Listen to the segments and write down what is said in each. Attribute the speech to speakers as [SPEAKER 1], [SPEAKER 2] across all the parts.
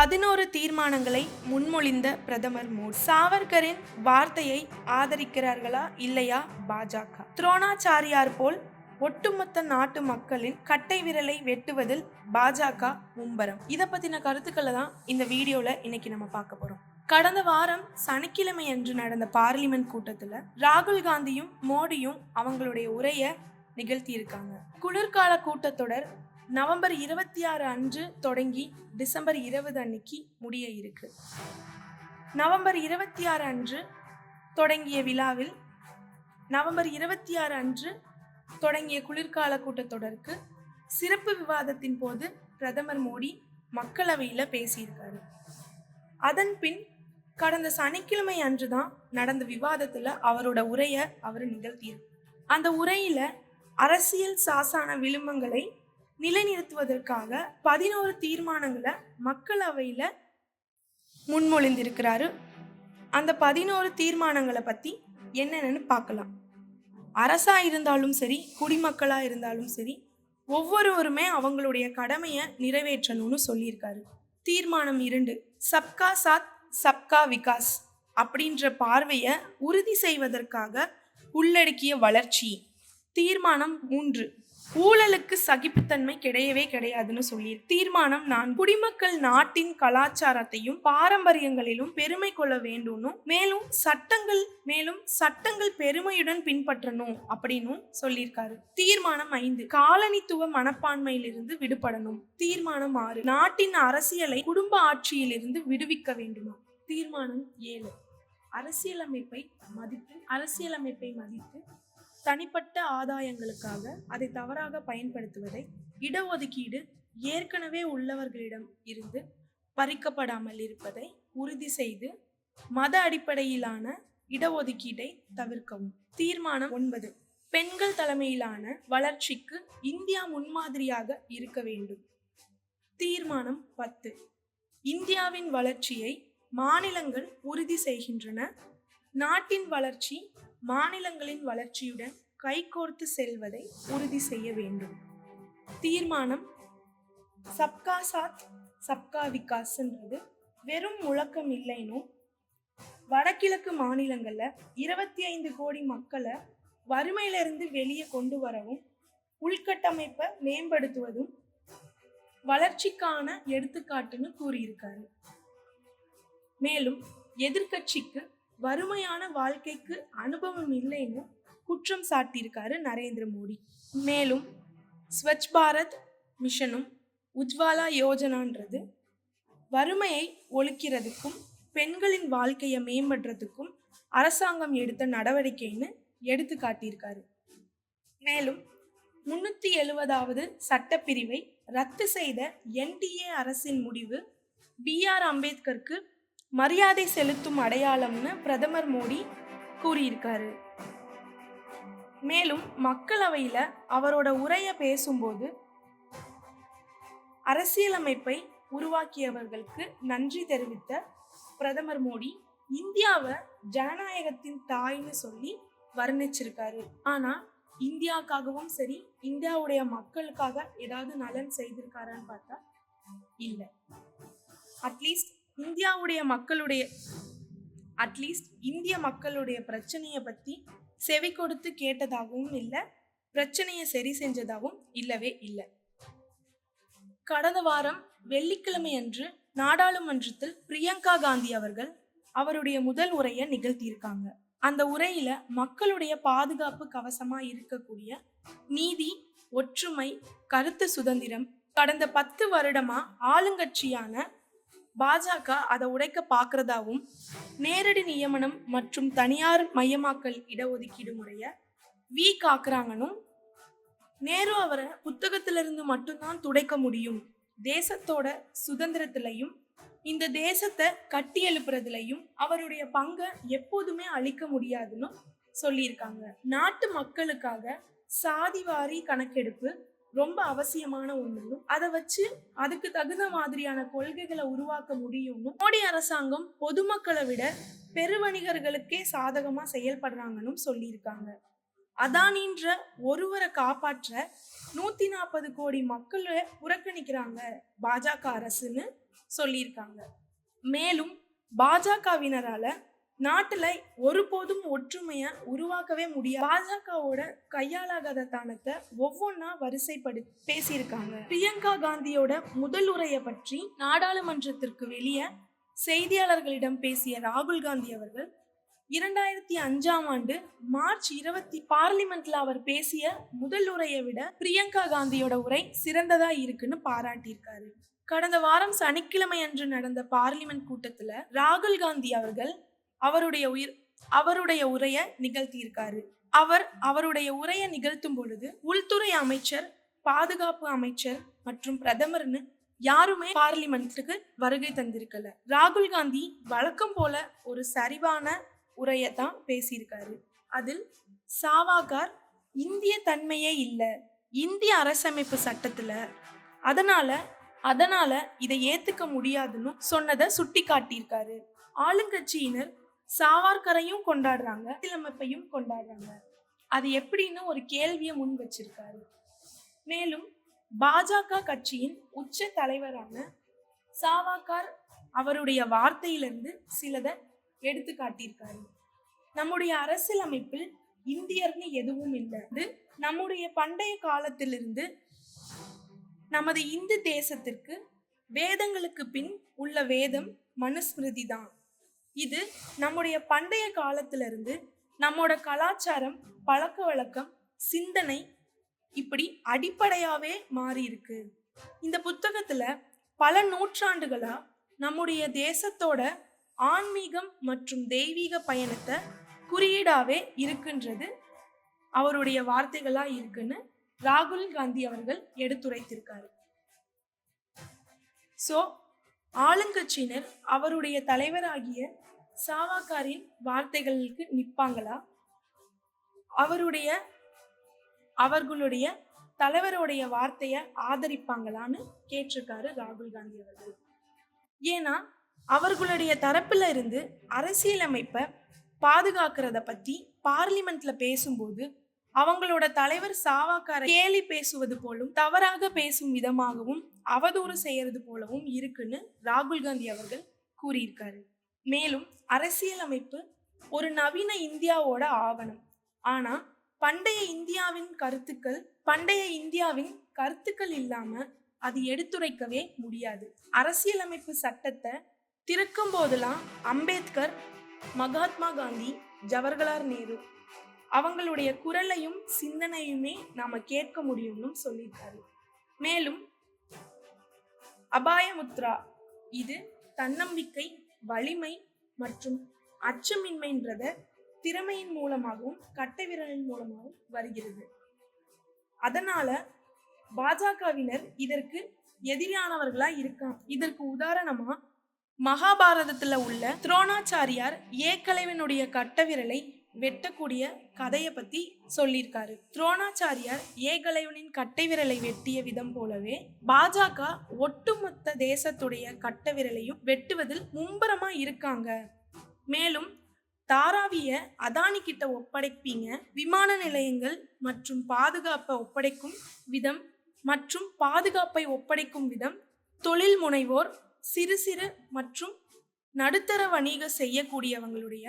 [SPEAKER 1] பதினோரு தீர்மானங்களை முன்மொழிந்த பிரதமர் மோடி. சாவர்கரின் வார்த்தையை ஆதரிக்கிறார்களா இல்லையா பாஜக? துரோணாச்சாரியார் போல் ஒட்டுமொத்த நாட்டு மக்களின் கட்டை விரலை வெட்டுவதில் பாஜக மும்பரம். இதை பத்தின கருத்துக்களை தான் இந்த வீடியோல இன்னைக்கு நம்ம பார்க்க போறோம். கடந்த வாரம் சனிக்கிழமை அன்று நடந்த பார்லிமெண்ட் கூட்டத்துல ராகுல் காந்தியும் மோடியும் அவங்களுடைய உரையை நிகழ்த்தி இருக்காங்க குளிர்கால கூட்டத்தொடர் நவம்பர் இருபத்தி ஆறு அன்று தொடங்கி டிசம்பர் இருபது அன்னைக்கு முடிய இருக்கு. நவம்பர் இருபத்தி ஆறு அன்று தொடங்கிய விழாவில் நவம்பர் இருபத்தி ஆறு அன்று தொடங்கிய குளிர்கால கூட்டத்தொடருக்கு சிறப்பு விவாதத்தின் போது பிரதமர் மோடி மக்களவையில் பேசியிருக்காரு. அதன் பின் கடந்த சனிக்கிழமை அன்று தான் நடந்த விவாதத்தில் அவரோட உரையை அவர் நிகழ்த்தியிருக்கார். அந்த உரையில் அரசியல் சாசன விளிம்பங்களை நிலைநிறுத்துவதற்காக பதினோரு தீர்மானங்களை மக்களவையில் முன்மொழிந்திருக்கிறாரு. அந்த பதினோரு தீர்மானங்களை பற்றி என்னென்னு பார்க்கலாம். அரசாக இருந்தாலும் சரி குடிமக்களாக இருந்தாலும் சரி ஒவ்வொருவருமே அவங்களுடைய கடமையை நிறைவேற்றணும்னு சொல்லியிருக்காரு. தீர்மானம் இரண்டு சப்கா சாத் சப்கா விகாஸ் அப்படின்ற பார்வையை உறுதி செய்வதற்காக உள்ளடக்கிய வளர்ச்சி. தீர்மானம் மூன்று ஊழலுக்கு சகிப்புத்தன்மை கிடையவே கிடையாதுன்னு சொல்லி தீர்மானம் நான் குடிமக்கள் நாட்டின் கலாச்சாரத்தையும் பாரம்பரியங்களிலும் பெருமை கொள்ள வேண்டும்னு மேலும் சட்டங்கள் மேலும் சட்டங்கள் பெருமையுடன் பின்பற்றணும் அப்படின்னு சொல்லியிருக்காரு. தீர்மானம் ஐந்து. காலனித்துவ மனப்பான்மையிலிருந்து விடுபடணும். தீர்மானம் ஆறு. நாட்டின் அரசியலை குடும்ப ஆட்சியிலிருந்து விடுவிக்க வேண்டுமா? தீர்மானம் ஏழு. அரசியலமைப்பை மதித்து அரசியலமைப்பை மதித்து தனிப்பட்ட ஆதாயங்களுக்காக அதை தவறாக பயன்படுத்துவதை இடஒதுக்கீடு ஏற்கனவே உள்ளவர்களிடம் இருந்து பறிக்கப்படாமல் இருப்பதை உறுதி செய்து மத அடிப்படையிலான இடஒதுக்கீட்டை தவிர்க்கவும். தீர்மானம் ஒன்பது. பெண்கள் தலைமையிலான வளர்ச்சிக்கு இந்தியா முன்மாதிரியாக இருக்க வேண்டும். தீர்மானம் பத்து. இந்தியாவின் வளர்ச்சியை மாநிலங்கள் உறுதி செய்கின்றன. நாட்டின் வளர்ச்சி மாநிலங்களின் வளர்ச்சியுடன் கைகோர்த்து செல்வதை உறுதி செய்ய வேண்டும். தீர்மானம் சப்கா சாத் சப்கா விகாஸ்ன்றது. வெறும் முழக்கம் இல்லைனும் வடகிழக்கு மாநிலங்களில் இருபத்தி ஐந்து கோடி மக்களை வறுமையிலிருந்து வெளியே கொண்டு வரவும் உள்கட்டமைப்பை மேம்படுத்துவதும் வளர்ச்சிக்கான எடுத்துக்காட்டுன்னு கூறியிருக்காரு. மேலும் எதிர்க்கட்சிக்கு வறுமையான வாழ்க்கைக்கு அனுபவம் இல்லைன்னு குற்றம் சாட்டியிருக்காரு நரேந்திர மோடி. மேலும் ஸ்வச் பாரத் மிஷனும் உஜ்வாலா யோஜனான்றது வறுமையை ஒழிக்கிறதுக்கும் பெண்களின் வாழ்க்கையை மேம்படுறதுக்கும் அரசாங்கம் எடுத்த நடவடிக்கைன்னு எடுத்து காட்டியிருக்காரு. மேலும் முன்னூற்றி எழுபதாவது சட்டப்பிரிவை ரத்து செய்த என்டிஏ அரசின் முடிவு பி ஆர் அம்பேத்கருக்கு மரியாதை செலுத்தும் அடையாளம்னு பிரதமர் மோடி கூறியிருக்காரு. மேலும் மக்களவையில் அவரோட உரையை பேசும்போது அரசியலமைப்பை உருவாக்கியவர்களுக்கு நன்றி தெரிவித்த பிரதமர் மோடி இந்தியாவை ஜனநாயகத்தின் தாய்னு சொல்லி வர்ணிச்சிருக்காரு. ஆனா இந்தியாவுக்காகவும் சரி இந்தியாவுடைய மக்களுக்காக ஏதாவது நலன் செய்திருக்காரான்னு பார்த்தா இல்லை. அட்லீஸ்ட் இந்தியாவுடைய மக்களுடைய அட்லீஸ்ட் இந்திய மக்களுடைய பிரச்சனையை பற்றி செவி கொடுத்து கேட்டதாகவும் இல்லை பிரச்சனையை சரி செஞ்சதாகவும் இல்லவே இல்லை. கடந்த வாரம் வெள்ளிக்கிழமை அன்று நாடாளுமன்றத்தில் பிரியங்கா காந்தி அவர்கள் அவருடைய முதல் உரையை நிகழ்த்தியிருக்காங்க. அந்த உரையில மக்களுடைய பாதுகாப்பு கவசமா இருக்கக்கூடிய நீதி ஒற்றுமை கருத்து சுதந்திரம் கடந்த பத்து வருடமா ஆளுங்கட்சியான பாஜக அதை உடைக்க பார்க்கறதாவும் நேரடி நியமனம் மற்றும் தனியார் மையமாக்கல் இடஒதுக்கீடு முறைய வீக் ஆக்குறாங்கன்னும் நேரு அவரை புத்தகத்திலிருந்து மட்டும்தான் துடைக்க முடியும். தேசத்தோட சுதந்திரத்திலையும் இந்த தேசத்தை கட்டி எழுப்புறதுலையும் அவருடைய பங்கை எப்போதுமே அழிக்க முடியாதுன்னு சொல்லியிருக்காங்க. நாட்டு மக்களுக்காக சாதிவாரி கணக்கெடுப்பு ரொம்ப அவசியமான ஒன்று அதை வச்சு அதுக்கு தகுந்த மாதிரியான கொள்கைகளை உருவாக்க முடியும்னு மோடி அரசாங்கம் பொதுமக்களை விட பெருவணிகர்களுக்கே சாதகமா செயல்படுறாங்கன்னு சொல்லியிருக்காங்க. அதானின்ற ஒருவரை காப்பாற்ற நூத்தி நாற்பது கோடி மக்களை புறக்கணிக்கிறாங்க பாஜக அரசுன்னு சொல்லியிருக்காங்க. மேலும் பாஜகவினரால நாட்டுல ஒருபோதும் ஒற்றுமைய உருவாக்கவே முடியாது. பாஜகவோட கையாளாகாத தானத்தை ஒவ்வொன்றா வரிசைப்படு பேசியிருக்காங்க. பிரியங்கா காந்தியோட முதல் உரையை பற்றி நாடாளுமன்றத்திற்கு வெளியே செய்தியாளர்களிடம் பேசிய ராகுல் காந்தி அவர்கள் இரண்டாயிரத்தி அஞ்சாம் ஆண்டு மார்ச் இருபத்தி பார்லிமெண்ட்ல அவர் பேசிய முதல் உரையை விட பிரியங்கா காந்தியோட உரை சிறந்ததா இருக்குன்னு பாராட்டியிருக்காரு. கடந்த வாரம் சனிக்கிழமை அன்று நடந்த பார்லிமெண்ட் கூட்டத்துல ராகுல் காந்தி அவர்கள் அவருடைய உயிர் அவருடைய உரையை நிகழ்த்தியிருக்காரு. அவர் அவருடைய உரையை நிகழ்த்தும் பொழுது உள்துறை அமைச்சர் பாதுகாப்பு அமைச்சர் மற்றும் பிரதமர்னு யாருமே பார்லிமெண்ட்டுக்கு வருகை தந்திருக்கல. ராகுல் காந்தி வழக்கம் போல ஒரு சரிவான உரையை தான் பேசியிருக்காரு. அதில் சாவாகார் இந்திய தன்மையே இல்லை இந்திய அரசமைப்பு சட்டத்துல அதனால அதனால இதை ஏத்துக்க முடியாதுன்னு சொன்னதை சுட்டி காட்டியிருக்காரு ஆளுங்கட்சியினர் சாவார்கரையும் கொண்டாடுறாங்க அரசியலமைப்பையும் கொண்டாடுறாங்க. அது எப்படின்னு ஒரு கேள்வியை முன் வச்சிருக்காரு. மேலும் பாஜக கட்சியின் உச்ச தலைவரான சாவாக்கார் அவருடைய வார்த்தையிலிருந்து சிலதை எடுத்து காட்டியிருக்காரு. நம்முடைய அரசியலமைப்பில் இந்தியர்னு எதுவும் இல்லை. இது நம்முடைய பண்டைய காலத்திலிருந்து நமது இந்து தேசத்திற்கு வேதங்களுக்கு பின் உள்ள வேதம் மனுஸ்மிருதி தான். இது நம்முடைய பண்டைய காலத்திலிருந்து நம்மோட கலாச்சாரம் பழக்க வழக்கம் சிந்தனை இப்படி அடிப்படையாவே மாறி இருக்கு இந்த புத்தகத்துல பல நூற்றாண்டுகளா நம்முடைய தேசத்தோட ஆன்மீகம் மற்றும் தெய்வீக பயணத்தை குறியீடாவே இருக்கின்றது. அவருடைய வார்த்தைகளா இருக்குன்னு ராகுல் காந்தி அவர்கள் எடுத்துரைத்திருக்காரு. ஸோ ஆளுங்கட்சியினர் அவருடைய தலைவராகிய சாவாக்காரின் வார்த்தைகளுக்கு நிற்பாங்களா? அவருடைய அவர்களுடைய தலைவருடைய வார்த்தையை ஆதரிப்பாங்களான்னு கேட்டிருக்காரு ராகுல் காந்தி அவர்கள். ஏன்னா அவர்களுடைய தரப்புல இருந்து அரசியலமைப்பை பாதுகாக்கிறத பத்தி பார்லிமெண்ட்ல பேசும்போது அவங்களோட தலைவர் சாவாக்கார கேலி பேசுவது போலும் தவறாக பேசும் விதமாகவும் அவதூறு செய்யறது போலவும் இருக்குன்னு ராகுல் காந்தி அவர்கள் கூறியிருக்காரு. மேலும் அரசியலமைப்பு ஒரு நவீன இந்தியாவோட ஆவணம். ஆனா பண்டைய இந்தியாவின் கருத்துக்கள் பண்டைய இந்தியாவின் கருத்துக்கள் இல்லாம அது எடுத்துரைக்கவே முடியாது. அரசியலமைப்பு சட்டத்தை திறக்கும் போதெல்லாம் அம்பேத்கர் மகாத்மா காந்தி ஜவஹர்லால் நேரு அவங்களுடைய குரலையும் சிந்தனையுமே நாம கேட்க முடியும்னு சொல்லியிருக்காரு. மேலும் அபாயமுத்ரா இது தன்னம்பிக்கை வலிமை மற்றும் அச்சமின்மைன்றத திறமையின் மூலமாகவும் கட்டை விரலின் மூலமாகவும் வருகிறது. அதனால பாஜகவினர் இதற்கு எதிரானவர்களா இருக்கான் இதற்கு உதாரணமா மகாபாரதத்துல உள்ள துரோணாச்சாரியார் ஏகலைவனுடைய கட்ட விரலை வெட்டக்கூடிய கதையை பத்தி சொல்லியிருக்காரு. துரோணாச்சாரியார் ஏகலைவனின் கட்டை விரலை வெட்டிய விதம் போலவே பாஜக ஒட்டுமொத்த தேசத்துடைய கட்ட விரலையும் வெட்டுவதில் மும்பரமா இருக்காங்க. மேலும் தாராவிய அதானி கிட்ட ஒப்படைப்பீங்க விமான நிலையங்கள் மற்றும் பாதுகாப்பை ஒப்படைக்கும் விதம் மற்றும் பாதுகாப்பை ஒப்படைக்கும் விதம் தொழில் முனைவோர் சிறு சிறு மற்றும் நடுத்தர வணிக செய்யக்கூடியவங்களுடைய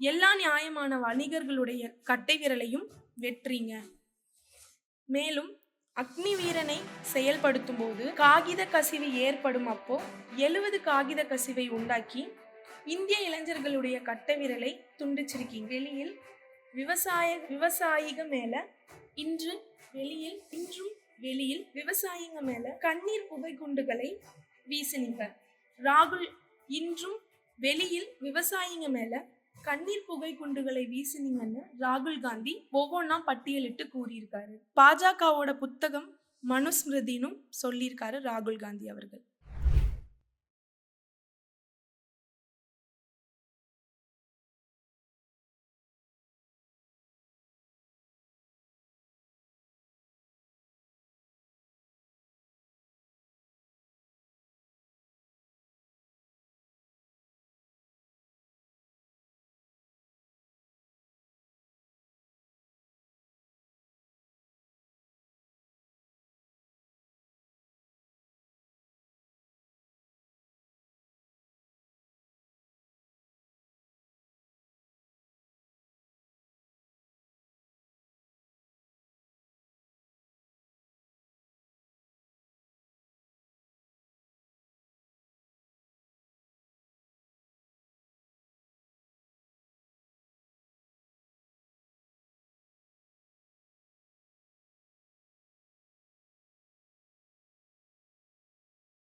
[SPEAKER 1] எல்லா நியாயமான வணிகர்களுடைய கட்டை விரலையும் வெற்றீங்க மேலும் அக்னி வீரனை செயல்படுத்தும் போது காகித கசிவு ஏற்படும் அப்போ எழுபது காகித கசிவை உண்டாக்கி இந்திய இளைஞர்களுடைய கட்டை விரலை துண்டிச்சிருக்கீங்க. வெளியில் விவசாய விவசாயிக மேல இன்று வெளியில் இன்றும் வெளியில் விவசாயிங்க மேல கண்ணீர் புகை குண்டுகளை வீசினீங்க. ராகுல் இன்றும் வெளியில் விவசாயிங்க மேல கண்ணீர் புகை குண்டுகளை வீசினீங்கன்னு ராகுல் காந்தி ஒவ்வொன்றா பட்டியலிட்டு கூறியிருக்காரு. பாஜகவோட புத்தகம் மனுஸ்மிருதினும் சொல்லியிருக்காரு ராகுல் காந்தி அவர்கள்.